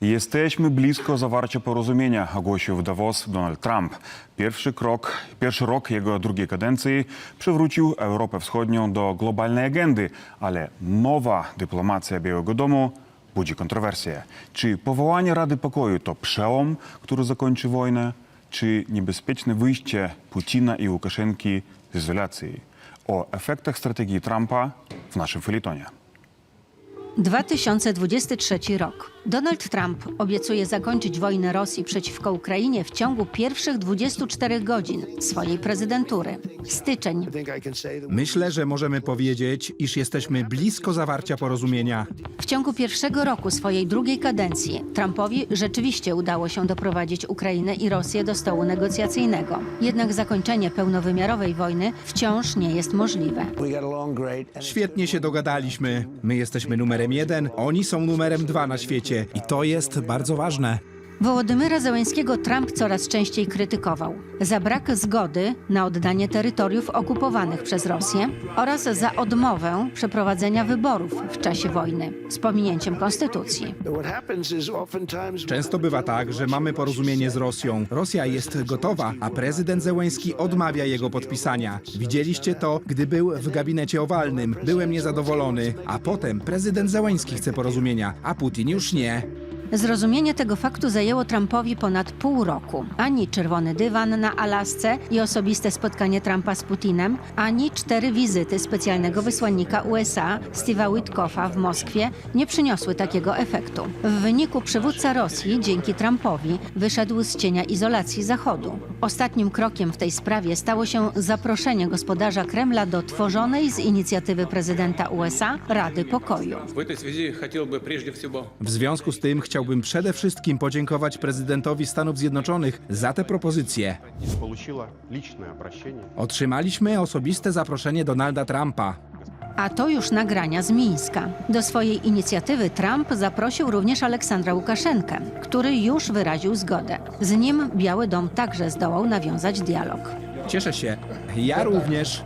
Jesteśmy blisko zawarcia porozumienia, ogłosił w Davos Donald Trump. Pierwszy krok, pierwszy rok jego drugiej kadencji przywrócił Europę Wschodnią do globalnej agendy, ale nowa dyplomacja Białego Domu budzi kontrowersje. Czy powołanie Rady Pokoju to przełom, który zakończy wojnę, czy niebezpieczne wyjście Putina i Łukaszenki z izolacji? O efektach strategii Trumpa w naszym felitonie. 2023 rok. Donald Trump obiecuje zakończyć wojnę Rosji przeciwko Ukrainie w ciągu pierwszych 24 godzin swojej prezydentury. Styczeń. Myślę, że możemy powiedzieć, iż jesteśmy blisko zawarcia porozumienia. W ciągu pierwszego roku swojej drugiej kadencji Trumpowi rzeczywiście udało się doprowadzić Ukrainę i Rosję do stołu negocjacyjnego. Jednak zakończenie pełnowymiarowej wojny wciąż nie jest możliwe. Świetnie się dogadaliśmy. My jesteśmy numerem jeden, oni są numerem dwa na świecie. I to jest bardzo ważne. Wołodymyra Zełenskiego Trump coraz częściej krytykował za brak zgody na oddanie terytoriów okupowanych przez Rosję oraz za odmowę przeprowadzenia wyborów w czasie wojny z pominięciem konstytucji. Często bywa tak, że mamy porozumienie z Rosją. Rosja jest gotowa, a prezydent Zełenski odmawia jego podpisania. Widzieliście to, gdy był w gabinecie owalnym. Byłem niezadowolony, a potem prezydent Zełenski chce porozumienia, a Putin już nie. Zrozumienie tego faktu zajęło Trumpowi ponad pół roku. Ani czerwony dywan na Alasce i osobiste spotkanie Trumpa z Putinem, ani cztery wizyty specjalnego wysłannika USA Steve'a Witkoffa w Moskwie nie przyniosły takiego efektu. W wyniku przywódca Rosji dzięki Trumpowi wyszedł z cienia izolacji Zachodu. Ostatnim krokiem w tej sprawie stało się zaproszenie gospodarza Kremla do tworzonej z inicjatywy prezydenta USA Rady Pokoju. W związku z tym chciałbym chciałbym przede wszystkim podziękować prezydentowi Stanów Zjednoczonych za te propozycje. Otrzymaliśmy osobiste zaproszenie Donalda Trumpa. A to już nagrania z Mińska. Do swojej inicjatywy Trump zaprosił również Aleksandra Łukaszenkę, który już wyraził zgodę. Z nim Biały Dom także zdołał nawiązać dialog. Cieszę się. Ja również.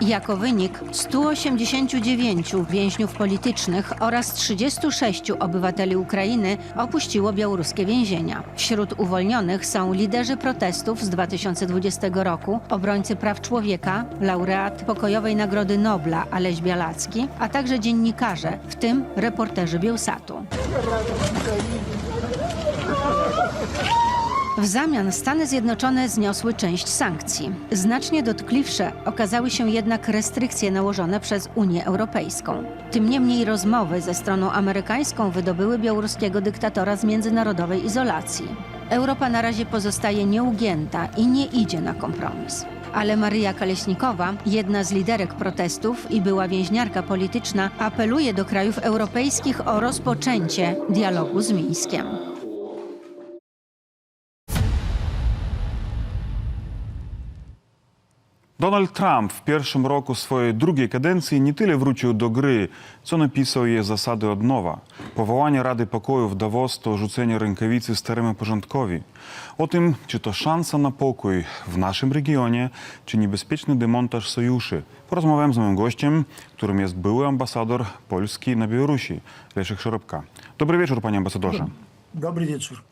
Jako wynik 189 więźniów politycznych oraz 36 obywateli Ukrainy opuściło białoruskie więzienia. Wśród uwolnionych są liderzy protestów z 2020 roku, obrońcy praw człowieka, laureat pokojowej Nagrody Nobla Aleś Bialacki, a także dziennikarze, w tym reporterzy Bielsatu. W zamian Stany Zjednoczone zniosły część sankcji. Znacznie dotkliwsze okazały się jednak restrykcje nałożone przez Unię Europejską. Tym niemniej rozmowy ze stroną amerykańską wydobyły białoruskiego dyktatora z międzynarodowej izolacji. Europa na razie pozostaje nieugięta i nie idzie na kompromis. Ale Maryja Kaleśnikowa, jedna z liderek protestów i była więźniarka polityczna, apeluje do krajów europejskich o rozpoczęcie dialogu z Mińskiem. Donald Trump w pierwszym roku swojej drugiej kadencji nie tyle wrócił do gry, co napisał jej zasady od nowa. Powołanie Rady Pokoju w Davos to rzucenie rękawicy staremu porządkowi. O tym, czy to szansa na pokój w naszym regionie, czy niebezpieczny demontaż sojuszy, porozmawiałem z moim gościem, którym jest były ambasador Polski na Białorusi, Leszek Szorobka. Dobry wieczór, panie ambasadorze. Dobry wieczór.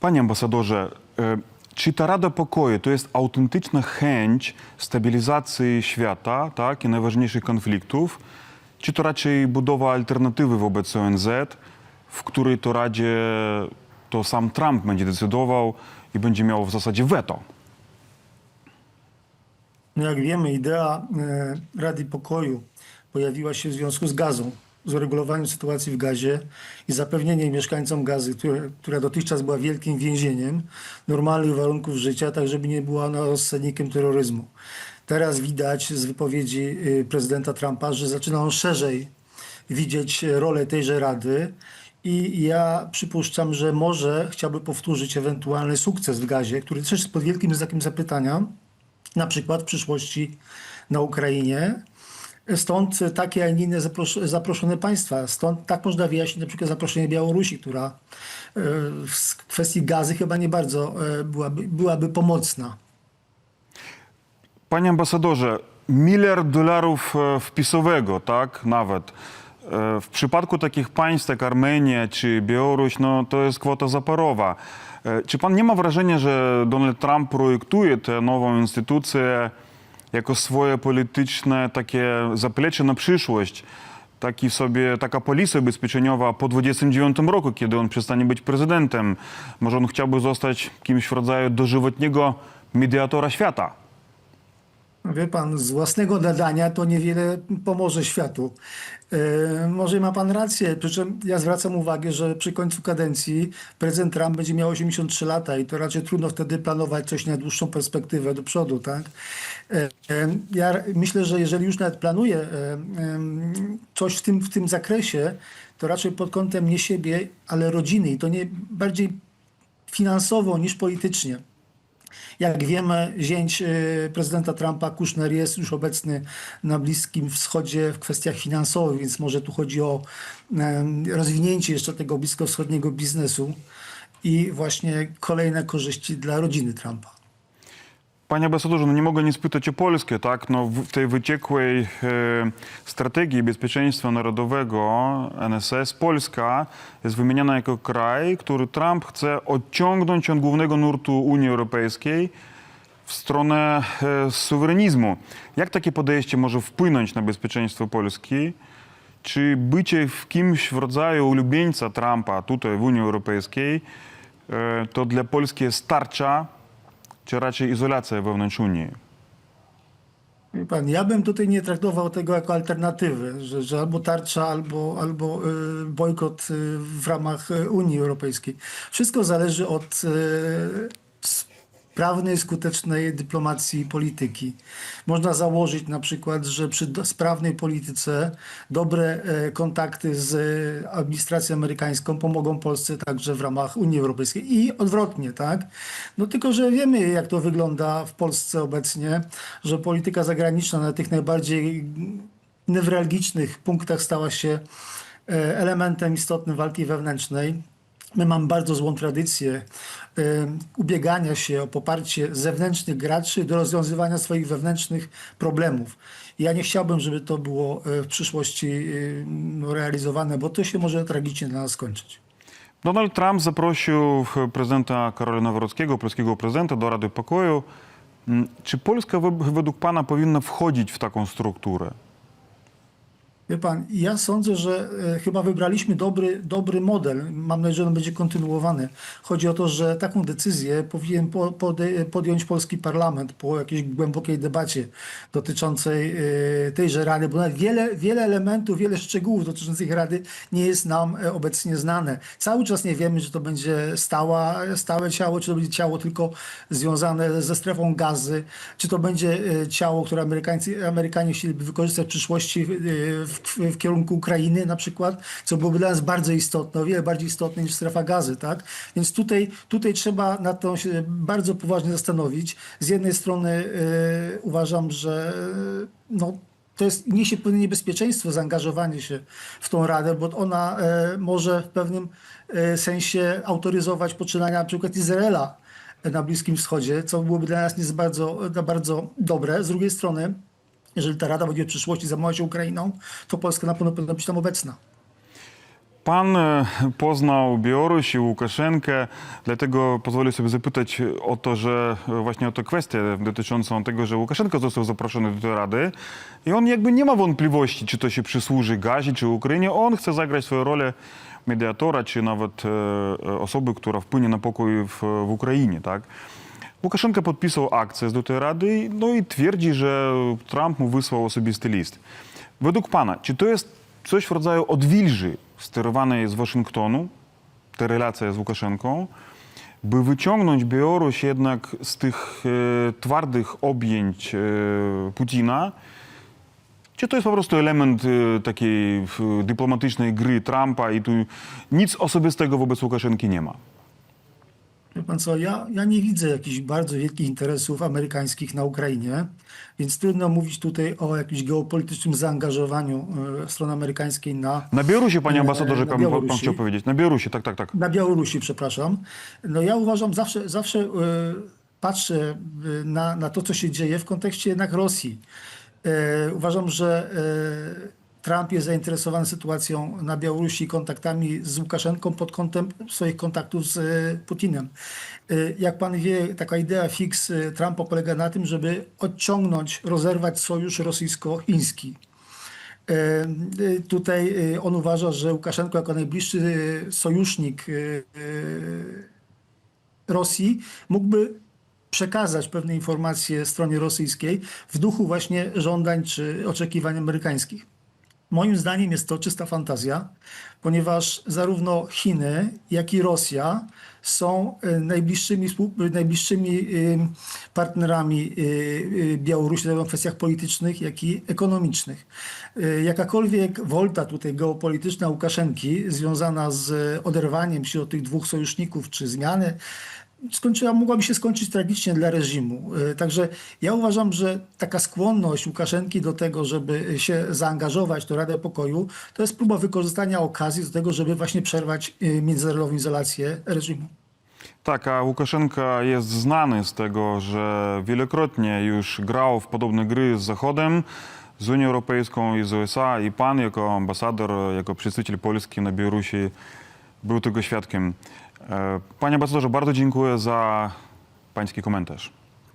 Panie ambasadorze, e, czy ta Rada Pokoju to jest autentyczna chęć stabilizacji świata tak, i najważniejszych konfliktów, czy to raczej budowa alternatywy wobec ONZ, w której to Radzie to sam Trump będzie decydował i będzie miał w zasadzie weto? No jak wiemy, idea e, Rady Pokoju pojawiła się w związku z gazą, z uregulowaniem sytuacji w gazie i zapewnieniem mieszkańcom gazy, które, która dotychczas była wielkim więzieniem, normalnych warunków życia, tak żeby nie była ona rozsadnikiem terroryzmu. Teraz widać z wypowiedzi y, prezydenta Trumpa, że zaczyna on szerzej widzieć rolę tejże Rady i ja przypuszczam, że może chciałby powtórzyć ewentualny sukces w gazie, który też jest pod wielkim znakiem zapytania, na przykład w przyszłości na Ukrainie. Stąd takie, a nie inne zapros- zaproszone państwa. Stąd tak można wyjaśnić na przykład zaproszenie Białorusi, która e, w kwestii gazy chyba nie bardzo e, byłaby, byłaby pomocna. Panie ambasadorze, miliard dolarów e, wpisowego, tak, nawet, W przypadku takich państw jak Armenia czy Białoruś, no to jest kwota zaporowa. E, Czy pan nie ma wrażenia, że Donald Trump projektuje tę nową instytucję jako swoje polityczne takie zaplecze na przyszłość? Taki sobie, taka polisa ubezpieczeniowa po 29 roku, kiedy on przestanie być prezydentem. Może on chciałby zostać kimś w rodzaju dożywotniego mediatora świata. Wie pan, z własnego nadania to niewiele pomoże światu. E, może ma pan rację, przy czym ja zwracam uwagę, że przy końcu kadencji prezydent Trump będzie miał 83 lata i to raczej trudno wtedy planować coś na dłuższą perspektywę do przodu, tak? E, e, ja myślę, że jeżeli już nawet planuje e, em, coś w tym, w tym zakresie, to raczej pod kątem nie siebie, ale rodziny i to nie bardziej finansowo niż politycznie. Jak wiemy, zięć e, prezydenta Trumpa, Kushner, jest już obecny na Bliskim Wschodzie w kwestiach finansowych, więc może tu chodzi o rozwinięcie jeszcze tego bliskowschodniego biznesu i właśnie kolejne korzyści dla rodziny Trumpa. Ambasadorze, no nie mogę nie spytać o Polskę, tak? No w tej wyciekłej e, strategii bezpieczeństwa narodowego NSS Polska jest wymieniana jako kraj, który Trump chce odciągnąć od głównego nurtu Unii Europejskiej w stronę e, suwerenizmu. Jak takie podejście może wpłynąć na bezpieczeństwo Polski? Czy bycie w kimś w rodzaju ulubieńca Trumpa tutaj w Unii Europejskiej e, to dla Polski jest tarcza, czy raczej izolacja wewnątrz Unii? Pan, ja bym tutaj nie traktował tego jako alternatywy, że, że albo tarcza, albo, albo y, bojkot y, w ramach y, Unii Europejskiej. Wszystko zależy od sprawnej, skutecznej dyplomacji i polityki. Można założyć na przykład, że przy sprawnej polityce dobre e, kontakty z e, administracją amerykańską pomogą Polsce także w ramach Unii Europejskiej i odwrotnie, tak? No tylko, że wiemy jak to wygląda w Polsce obecnie, że polityka zagraniczna na tych najbardziej newralgicznych punktach stała się e, elementem istotnym walki wewnętrznej. My mamy bardzo złą tradycję ubiegania się o poparcie zewnętrznych graczy do rozwiązywania swoich wewnętrznych problemów. Ja nie chciałbym, żeby to było e, w przyszłości no, realizowane, bo to się może tragicznie dla nas skończyć. Donald Trump zaprosił prezydenta Karola Nawrockiego, polskiego prezydenta, do Rady Pokoju. Mm, Czy Polska we- według pana powinna wchodzić w taką strukturę? Wie pan, ja sądzę, że e, chyba wybraliśmy dobry, dobry model. Mam nadzieję, że on będzie kontynuowany. Chodzi o to, że taką decyzję powinien podjąć polski parlament po jakiejś głębokiej debacie dotyczącej e, tejże rady, bo nawet wiele, wiele elementów, wiele szczegółów dotyczących rady nie jest nam e, obecnie znane. Cały czas nie wiemy, czy to będzie stała, stałe ciało, czy to będzie ciało tylko związane ze strefą gazy, czy to będzie ciało, które Amerykanie chcieliby wykorzystać w przyszłości w, w kierunku Ukrainy na przykład, co byłoby dla nas bardzo istotne, o wiele bardziej istotne niż strefa gazy, tak? Więc tutaj, tutaj trzeba nad to się bardzo poważnie zastanowić. Z jednej strony e, uważam, że e, no, to jest, niesie pewne niebezpieczeństwo zaangażowanie się w tą radę, bo ona e, może w pewnym sensie autoryzować poczynania na przykład Izraela na Bliskim Wschodzie, co byłoby dla nas nie bardzo, bardzo dobre. Z drugiej strony, jeżeli ta rada będzie w przyszłości zajmować się Ukrainą, to Polska na pewno powinna być tam obecna. Pan e, poznał Białoruś i Łukaszenkę, dlatego pozwolę sobie zapytać o to, że e, właśnie o tę kwestię dotyczącą tego, że Łukaszenka został zaproszony do tej Rady i on jakby nie ma wątpliwości, czy to się przysłuży Gazie, czy Ukrainie. On chce zagrać swoją rolę mediatora, czy nawet e, osoby, która wpłynie na pokój w, w Ukrainie, tak? Łukaszenka podpisał akces do tej Rady, no i twierdzi, że Trump mu wysłał osobisty list. Według pana, czy to jest coś w rodzaju odwilży sterowanej z Waszyngtonu, ta relacja z Łukaszenką, by wyciągnąć Białoruś jednak z tych e, twardych objęć e, Putina, czy to jest po prostu element e, takiej e, dyplomatycznej gry Trumpa i tu nic osobistego wobec Łukaszenki nie ma? Wie pan co, ja, ja nie widzę jakichś bardzo wielkich interesów amerykańskich na Ukrainie, więc trudno mówić tutaj o jakimś geopolitycznym zaangażowaniu e, strony amerykańskiej na, Na Białorusi, panie Na- ambasadorze, na pan, pan Białorusi. chciał powiedzieć. Na Białorusi, tak, tak, tak. na Białorusi, przepraszam. No ja uważam, zawsze, zawsze e, patrzę e, na, na to, co się dzieje w kontekście jednak Rosji. E, uważam, że e, Trump jest zainteresowany sytuacją na Białorusi, kontaktami z Łukaszenką pod kątem swoich kontaktów z e, Putinem. E, Jak pan wie, taka idea fix e, Trumpa polega na tym, żeby odciągnąć, rozerwać sojusz rosyjsko-chiński. Tutaj on uważa, że Łukaszenko jako najbliższy sojusznik Rosji mógłby przekazać pewne informacje stronie rosyjskiej w duchu właśnie żądań czy oczekiwań amerykańskich. Moim zdaniem jest to czysta fantazja, ponieważ zarówno Chiny, jak i Rosja są e, najbliższymi, współ- najbliższymi e, partnerami e, e, Białorusi w kwestiach politycznych, jak i ekonomicznych. E, Jakakolwiek wolta tutaj geopolityczna Łukaszenki związana z oderwaniem się od tych dwóch sojuszników, czy zmiany, skończyła, mogłaby się skończyć tragicznie dla reżimu. E, Także ja uważam, że taka skłonność Łukaszenki do tego, żeby się zaangażować tę Radę Pokoju, to jest próba wykorzystania okazji do tego, żeby właśnie przerwać e, międzynarodową izolację reżimu. Tak, a Łukaszenka jest znany z tego, że wielokrotnie już grał w podobne gry z Zachodem, z Unią Europejską i z USA i pan jako ambasador, jako przedstawiciel Polski na Białorusi był tego świadkiem. E, Panie ambasadorze, bardzo dziękuję za pański komentarz.